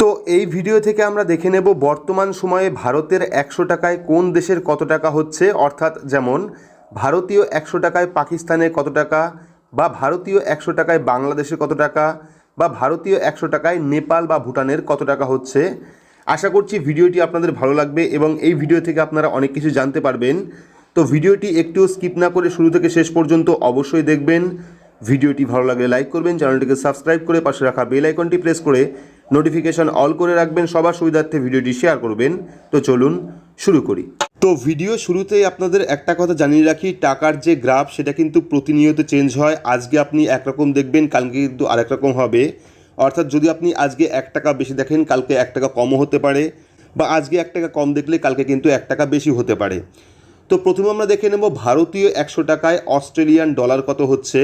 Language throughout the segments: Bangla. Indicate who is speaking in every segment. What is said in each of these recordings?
Speaker 1: তো এই ভিডিও থেকে আমরা দেখে নেব বর্তমান সময়ে ভারতের একশো টাকায় কোন দেশের কত টাকা হচ্ছে। অর্থাৎ যেমন, ভারতীয় একশো টাকায় পাকিস্তানে কত টাকা বা ভারতীয় একশো টাকায় বাংলাদেশের কত টাকা বা ভারতীয় একশো টাকায় নেপাল বা ভুটানের কত টাকা হচ্ছে। আশা করছি ভিডিওটি আপনাদের ভালো লাগবে এবং এই ভিডিও থেকে আপনারা অনেক কিছু জানতে পারবেন। তো ভিডিওটি একটু স্কিপ না করে শুরু থেকে শেষ পর্যন্ত অবশ্যই দেখবেন। ভিডিওটি ভালো লাগলে লাইক করবেন, চ্যানেলটিকে সাবস্ক্রাইব করে পাশে রাখা বেল আইকনটি প্রেস করে নোটিফিকেশন অল করে রাখবেন, সবার সুবিধার্থে ভিডিওটি শেয়ার করবেন। তো চলুন শুরু করি। তো ভিডিও শুরুতেই আপনাদের একটা কথা জানিয়ে রাখি, টাকার যে গ্রাফ সেটা কিন্তু প্রতিনিয়ত চেঞ্জ হয়। আজকে আপনি একরকম দেখবেন, কালকে কিন্তু আরেক রকম হবে। অর্থাৎ যদি আপনি আজকে এক টাকা বেশি দেখেন, কালকে এক টাকা কমও হতে পারে বা আজকে এক টাকা কম দেখলে কালকে কিন্তু এক টাকা বেশি হতে পারে। তো প্রথমে আমরা দেখে নেব ভারতীয় একশো টাকায় অস্ট্রেলিয়ান ডলার কত হচ্ছে।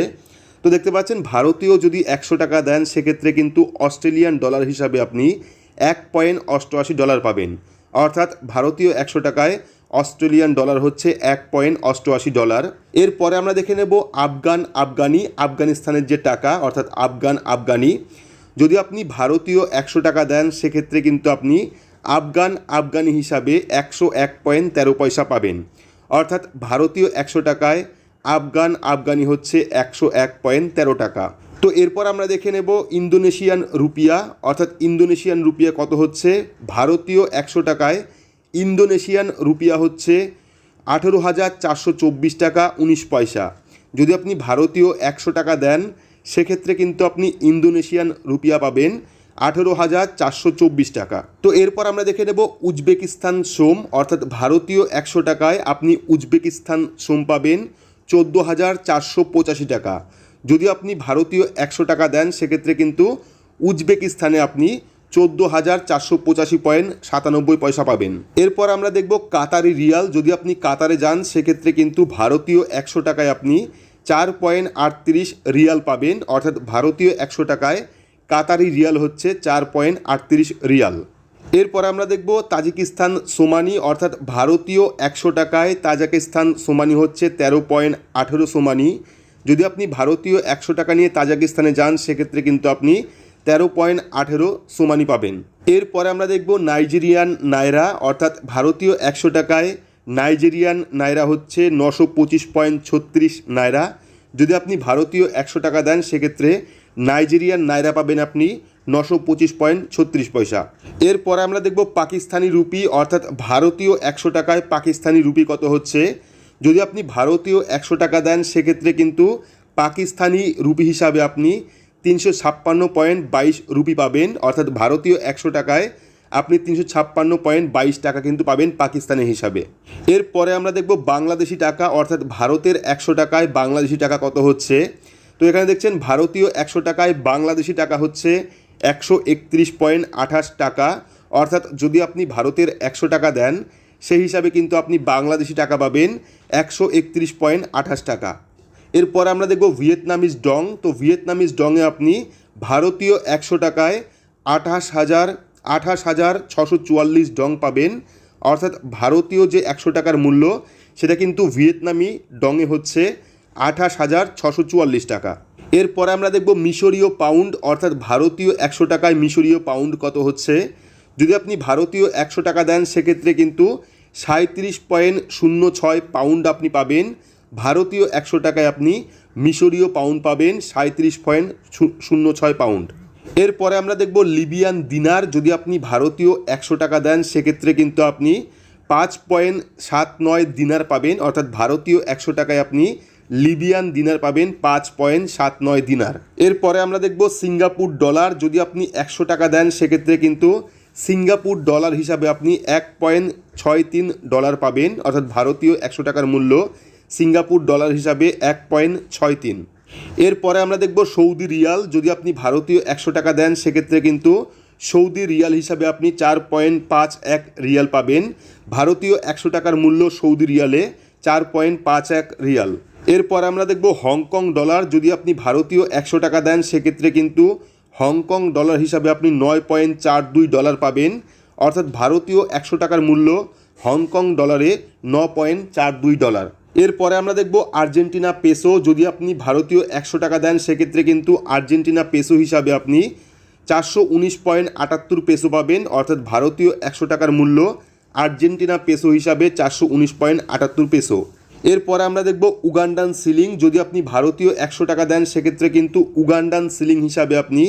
Speaker 1: তো দেখতে পাচ্ছেন, ভারতীয় যদি একশো টাকা দেন, সেক্ষেত্রে কিন্তু অস্ট্রেলিয়ান ডলার হিসাবে আপনি এক পয়েন্ট অষ্টআশি ডলার পাবেন। অর্থাৎ ভারতীয় একশো টাকায় অস্ট্রেলিয়ান ডলার হচ্ছে এক পয়েন্ট অষ্টআশি ডলার। এরপরে আমরা দেখে নেব আফগান, আফগানি। আফগানিস্তানের যে টাকা, অর্থাৎ আফগান, আফগানি। যদি আপনি ভারতীয় একশো টাকা দেন, সেক্ষেত্রে কিন্তু আপনি আফগান, আফগানি হিসাবে একশো এক পয়েন্ট তেরো পয়সা পাবেন। অর্থাৎ ভারতীয় একশো টাকায় আফগান, আফগানি হচ্ছে একশো এক পয়েন্ট তেরো টাকা। তো এরপর আমরা দেখে নেব ইন্দোনেশিয়ান রুপিয়া। অর্থাৎ ইন্দোনেশিয়ান রুপিয়া কত হচ্ছে? ভারতীয় একশো টাকায়। ইন্দোনেশিয়ান রুপিয়া হচ্ছে আঠেরো হাজার চারশো চব্বিশ টাকা উনিশ পয়সা। যদি আপনি ভারতীয় একশো টাকা দেন, সেক্ষেত্রে কিন্তু আপনি ইন্দোনেশিয়ান রুপিয়া পাবেন আঠেরো হাজার চারশো চব্বিশ টাকা। তো এরপর আমরা দেখে নেব উজবেকিস্তান সোম। অর্থাৎ ভারতীয় একশো টাকায় আপনি উজবেকিস্তান সোম পাবেন চোদ্দ হাজার চারশো পঁচাশি টাকা। যদি আপনি ভারতীয় একশো টাকা দেন, সেক্ষেত্রে কিন্তু উজবেকিস্তানে আপনি চোদ্দ হাজার চারশো পঁচাশি পয়েন্ট সাতানব্বই পয়সা পাবেন। এরপর আমরা দেখব কাতারি রিয়াল। যদি আপনি কাতারে যান, সেক্ষেত্রে কিন্তু ভারতীয় একশো টাকায় আপনি চার পয়েন্ট আটত্রিশ রিয়াল পাবেন। অর্থাৎ ভারতীয় একশো টাকায় কাতারি রিয়াল হচ্ছে চার পয়েন্ট আটত্রিশ রিয়াল। এরপর আমরা দেখব তাজিকিস্তান সোমানি, অর্থাৎ ভারতীয় একশো টাকায় তাজাকিস্তান সোমানি হচ্ছে তেরো পয়েন্ট আঠেরো সোমানি। যদি আপনি ভারতীয় একশো টাকা নিয়ে তাজাকিস্তানে যান, সেক্ষেত্রে কিন্তু আপনি তেরো পয়েন্ট আঠেরো সোমানি পাবেন। এরপরে আমরা দেখব নাইজেরিয়ান নাইরা অর্থাৎ ভারতীয় একশো টাকায় নাইজেরিয়ান নাইরা হচ্ছে নশো পঁচিশ পয়েন্ট ছত্রিশ নাইরা যদি আপনি ভারতীয় একশো টাকা দেন, সেক্ষেত্রে নাইজেরিয়ান নাইরা পাবেন আপনি নশো পঁচিশ পয়েন্ট ছত্রিশ পয়সা। এরপরে আমরা দেখব পাকিস্তানি রুপি, অর্থাৎ ভারতীয় একশো টাকায় পাকিস্তানি রুপি কত হচ্ছে? যদি আপনি ভারতীয় একশো টাকা দেন, সেক্ষেত্রে কিন্তু পাকিস্তানি রুপি হিসাবে আপনি তিনশো ছাপ্পান্ন পয়েন্ট বাইশ রুপি পাবেন, অর্থাৎ ভারতীয় একশো টাকায় আপনি তিনশো ছাপ্পান্ন পয়েন্ট বাইশ টাকা কিন্তু পাবেন পাকিস্তানের হিসাবে। এরপরে আমরা দেখব বাংলাদেশি টাকা, অর্থাৎ ভারতের একশো টাকায় বাংলাদেশি টাকা কত হচ্ছে? তো এখানে দেখছেন ভারতীয় একশো টাকায় বাংলাদেশি টাকা হচ্ছে একশো একত্রিশ পয়েন্ট আঠাশ টাকা। অর্থাৎ যদি আপনি ভারতের একশো টাকা দেন, সেই হিসাবে কিন্তু আপনি বাংলাদেশি টাকা পাবেন একশো একত্রিশ পয়েন্ট আঠাশ টাকা। এরপর আমরা দেখব ভিয়েতনামিজ ডং। তো ভিয়েতনামিজ ডংয়ে আপনি ভারতীয় একশো টাকায় আঠাশ হাজার আঠাশ হাজার ছশো চুয়াল্লিশ ডং পাবেন। অর্থাৎ ভারতীয় যে একশো টাকার মূল্য, সেটা কিন্তু ভিয়েতনামি ডংয়ে হচ্ছে আঠাশ হাজার ছশো চুয়াল্লিশ টাকা। এরপরে আমরা দেখব মিশরীয় পাউন্ড অর্থাৎ ভারতীয় একশো টাকায় মিশরীয় পাউন্ড কত হচ্ছে। যদি আপনি ভারতীয় একশো টাকা দেন, সেক্ষেত্রে কিন্তু সাঁত্রিশ পয়েন্ট শূন্য ছয় পাউন্ড আপনি পাবেন। ভারতীয় একশো টাকায় আপনি মিশরীয় পাউন্ড পাবেন সাঁত্রিশ পয়েন্ট শূন্য ছয় পাউন্ড এরপরে আমরা দেখব লিবিয়ান দিনার, যদি আপনি ভারতীয় একশো টাকা দেন, সেক্ষেত্রে কিন্তু আপনি পাঁচ পয়েন্ট সাত নয় দিনার পাবেন, অর্থাৎ ভারতীয় একশো টাকায় আপনি লিবিয়ান দিনার পাবেন পাঁচ পয়েন্ট সাত নয় দিনার। এরপরে আমরা দেখব সিঙ্গাপুর ডলার। যদি আপনি একশো টাকা দেন, সেক্ষেত্রে কিন্তু সিঙ্গাপুর ডলার হিসাবে আপনি এক পয়েন্ট ছয় তিন ডলার পাবেন। অর্থাৎ ভারতীয় একশো টাকার মূল্য সিঙ্গাপুর ডলার হিসাবে এক পয়েন্ট ছয় তিন। এরপরে আমরা দেখব সৌদি রিয়াল। যদি আপনি ভারতীয় একশো টাকা দেন, সেক্ষেত্রে কিন্তু সৌদি রিয়াল হিসাবে আপনি চার পয়েন্ট পাঁচ এক রিয়াল পাবেন। ভারতীয় একশো টাকার মূল্য সৌদি রিয়ালে চার পয়েন্ট পাঁচ এক রিয়াল। এরপর আমরা দেখব হংকং ডলার। যদি আপনি ভারতীয় একশো টাকা দেন, সেক্ষেত্রে কিন্তু হংকং ডলার হিসাবে আপনি নয় পয়েন্ট চার দুই ডলার পাবেন। অর্থাৎ ভারতীয় একশো টাকার মূল্য হংকং ডলারে ন পয়েন্ট চার দুই ডলার। এরপরে আমরা দেখব আর্জেন্টিনা পেসো। যদি আপনি ভারতীয় একশো টাকা দেন, সেক্ষেত্রে কিন্তু আর্জেন্টিনা পেসো হিসাবে আপনি চারশো উনিশ পয়েন্ট আটাত্তর পেসো পাবেন। অর্থাৎ ভারতীয় একশো টাকার মূল্য আর্জেন্টিনা পেসো হিসাবে চারশো উনিশ পয়েন্ট আটাত্তর পেসো। এরপরে আমরা দেখব উগান্ডান সিলিং। যদি আপনি ভারতীয় একশো টাকা দেন, সেক্ষেত্রে কিন্তু উগান্ডান সিলিং হিসাবে আপনি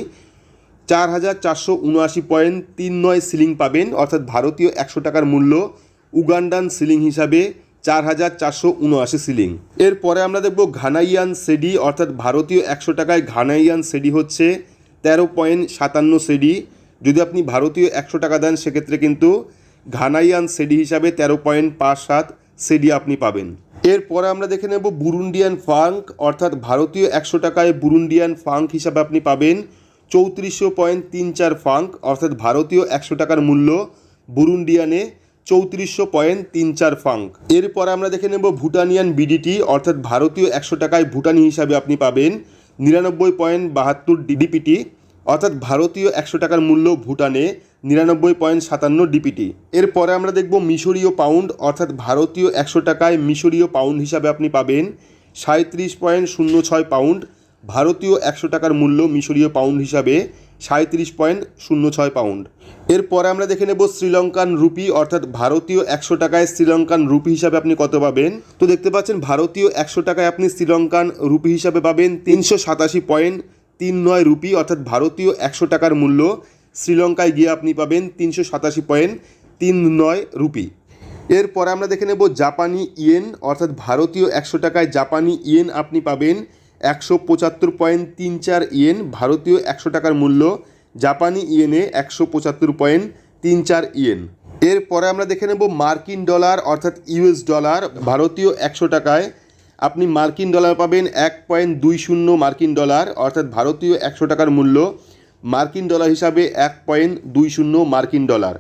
Speaker 1: চার হাজার চারশো উনআশি পয়েন্ট তিন নয় সিলিং পাবেন। অর্থাৎ ভারতীয় একশো টাকার মূল্য উগান্ডান সিলিং হিসাবে চার হাজার চারশো উনআশি সিলিং। এরপরে আমরা দেখব ঘানাইয়ান সেডি। অর্থাৎ ভারতীয় একশো টাকায় ঘানাইয়ান সেডি হচ্ছে তেরো পয়েন্ট সাতান্ন সেডি। যদি আপনি ভারতীয় একশো টাকা দেন, সেক্ষেত্রে কিন্তু ঘানাইয়ান সেডি হিসাবে তেরো পয়েন্ট পাঁচ সাত সেডি আপনি পাবেন। এরপরে আমরা দেখে নেব বুরুন্ডিয়ান ফাঙ্ক, অর্থাৎ ভারতীয় একশো টাকায় বুরুন্ডিয়ান ফাঙ্ক হিসাবে আপনি পাবেন চৌত্রিশশো পয়েন্ট তিন চার ফাঙ্ক, অর্থাৎ ভারতীয় একশো টাকার মূল্য বুরুন্ডিয়ানে চৌত্রিশশো পয়েন্ট তিন চার ফাঙ্ক। এরপর আমরা দেখে নেব ভুটানিয়ান বিডিটি, অর্থাৎ ভারতীয় একশো টাকায় ভুটানি হিসাবে আপনি পাবেন নিরানব্বই পয়েন্ট বাহাত্তর ডিডিপিটি অর্থাৎ ভারতীয় একশো টাকার মূল্য ভুটানে নিরানব্বই পয়েন্ট সাতান্ন ডিপিটি এরপরে আমরা দেখব মিশরীয় পাউন্ড, অর্থাৎ ভারতীয় একশো টাকায় মিশরীয় পাউন্ড হিসাবে আপনি পাবেন সাঁত্রিশ পয়েন্ট শূন্য ছয় পাউন্ড, ভারতীয় একশো টাকার মূল্য মিশরীয় পাউন্ড হিসাবে সাঁত্রিশ পয়েন্ট শূন্য ছয় পাউন্ড। এরপরে আমরা দেখে নেব শ্রীলঙ্কান রুপি, অর্থাৎ ভারতীয় একশো টাকায় শ্রীলঙ্কান রুপি হিসাবে আপনি কত পাবেন? তো দেখতে পাচ্ছেন ভারতীয় একশো টাকায় আপনি শ্রীলঙ্কান রুপি হিসাবে পাবেন তিনশো সাতাশি পয়েন্ট তিন নয় রুপি, অর্থাৎ ভারতীয় একশো টাকার মূল্য শ্রীলঙ্কায় গিয়ে আপনি পাবেন তিনশো সাতাশি পয়েন্ট তিন নয় রুপি। এরপরে আমরা দেখে নেব জাপানি ইয়েন, অর্থাৎ ভারতীয় একশো টাকায় জাপানি ইয়েন আপনি পাবেন একশো পঁচাত্তর পয়েন্ট তিন চার ইয়েন, ভারতীয় একশো টাকার মূল্য জাপানি ইয়েনে একশো পঁচাত্তর পয়েন্ট তিন চার ইয়েন। এরপরে আমরা দেখে নেব মার্কিন ডলার, অর্থাৎ ইউএস ডলার, ভারতীয় একশো টাকায়। আপনি মার্কিন ডলার পাবেন এক পয়েন্ট দুই শূন্য মার্কিন ডলার, অর্থাৎ ভারতীয় একশো টাকার মূল্য মার্কিন ডলার হিসাবে এক পয়েন্ট দুই শূন্য মার্কিন ডলার।